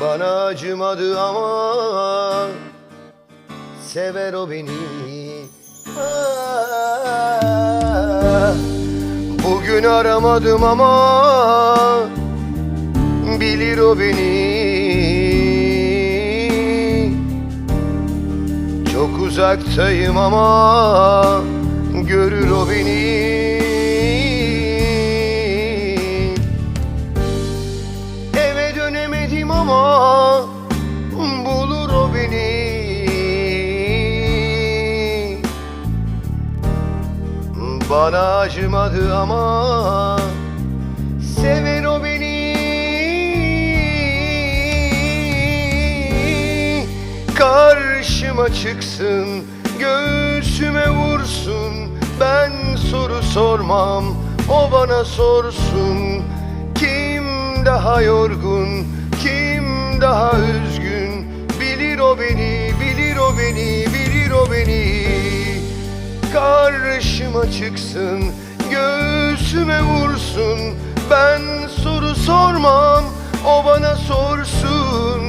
Bana acımadı ama sever o beni. Bugün aramadım ama bilir o beni. Çok uzaktayım ama görür ama bulur o beni. Bana acımadı ama sever o beni. Karşıma çıksın, göğsüme vursun. Ben soru sormam, o bana sorsun. Kim daha yorgun, daha üzgün? Bilir o beni, bilir o beni, bilir o beni. Karşıma çıksın, göğsüme vursun. Ben soru sormam, o bana sorsun.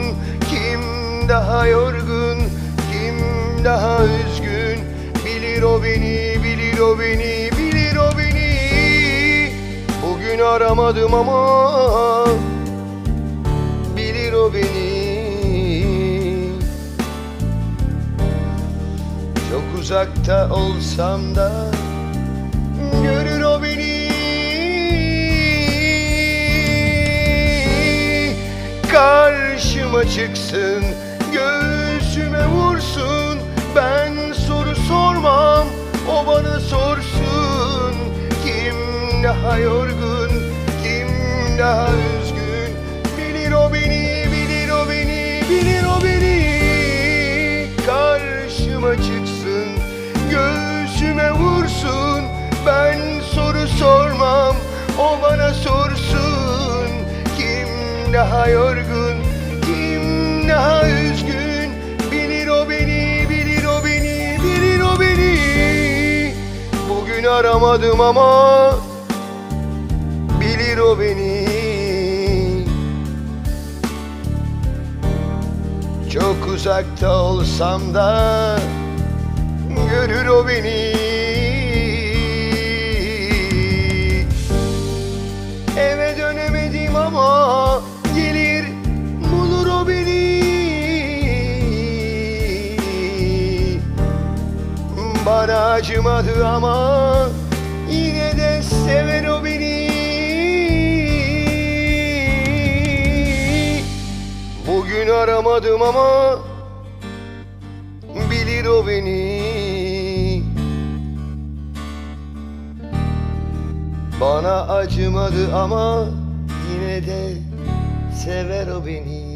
Kim daha yorgun, kim daha üzgün? Bilir o beni, bilir o beni, bilir o beni. Bugün aramadım ama uzakta olsam da görür o beni. Karşıma çıksın, göğsüme vursun. Ben soru sormam, o bana sorsun. Kim daha yorgun, kim daha Kim daha yorgun, kim daha üzgün? Bilir o beni, bilir o beni, bilir o beni. Bugün aramadım ama bilir o beni. Çok uzakta olsam da görür o beni. Bana acımadı ama yine de sever o beni. Bugün aramadım ama bilir o beni. Bana acımadı ama yine de sever o beni.